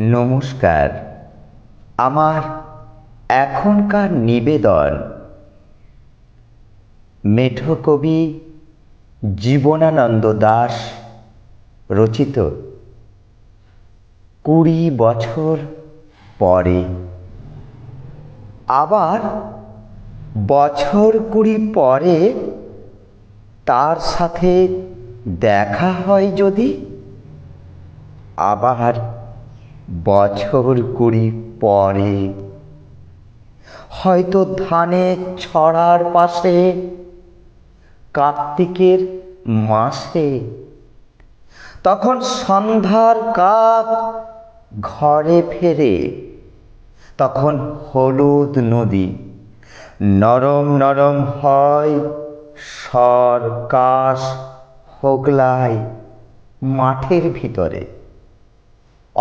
নমস্কার। আমার এখনকার নিবেদন মেঠো কবি জীবনানন্দ দাস রচিত। কুড়ি বছর পরে। আবার বছর কুড়ি পরে তার সাথে দেখা হয় যদি? আবার বছর কুড়ি পরে। হয়তো ধানের ছড়ার পাশে, কার্তিকের মাসে। তখন সন্ধ্যার কাক ঘরে ফেরে, তখন হলুদ নদী নরম নরম হয় সর কাশ হোগলায় মাঠের ভিতরে।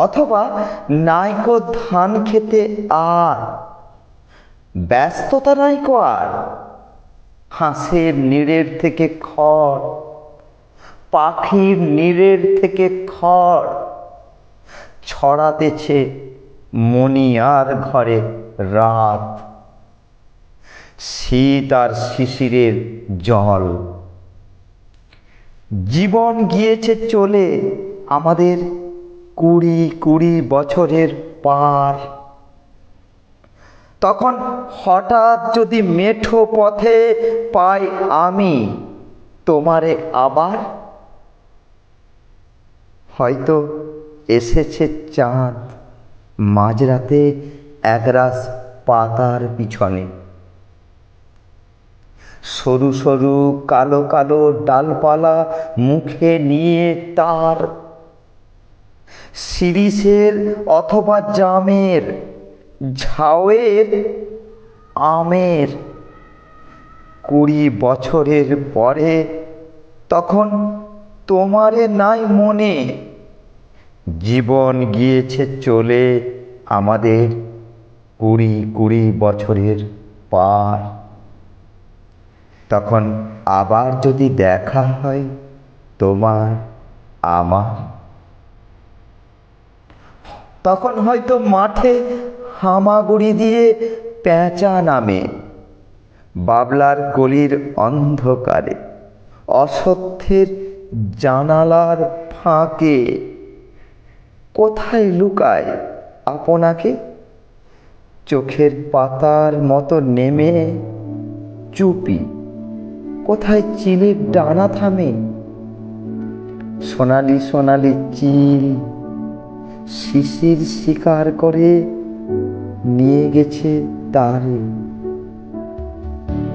অথবা নাইকো ধান খেতে আর, ব্যস্ততা নাইকো আর, হাঁসের নীড়ের থেকে খড়, পাখির নীড়ের থেকে খড়, ছড়াতেছে মনিয়ার ঘরে রাত, শীত আর শিশিরের জল। জীবন গিয়েছে চলে আমাদের কুড়ি কুড়ি বছরের পার। তখন হঠাৎ যদি মেঠো পথে পাই আমি, তোমারে আবার? হয়তো এসেছে চাঁদ মাঝরাতে একরাস পাতার পিছনে। সরু সরু কালো কালো ডালপালা মুখে নিয়ে তার শিরিষের অথবা জামের ঝাউয়ের আমের কুড়ি বছরের পরে তখন তোমারে নাই মনে, জীবন গিয়েছে চলে আমাদের কুড়ি কুড়ি বছরের পার। তখন আবার যদি দেখা হয় তোমার, আমার তখন হয়তো মাঠে হামাগুড়ি দিয়ে প্যাঁচা নামে, বাবলার গলির অন্ধকারে, অসত্যের জানালার ফাঁকে। কোথায় লুকায় আপনাকে? চোখের পাতার মতো নেমে চুপি, কোথায় চিলের ডানা থামে? সোনালি সোনালি চিল শিশির শিকার করে নিয়ে গেছে তারে।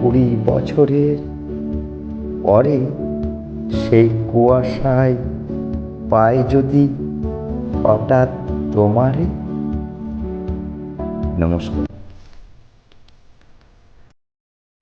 কুড়ি বছরের পরে সেই কুয়াশায় পায় যদি হঠাৎ তোমারে? নমস্কার।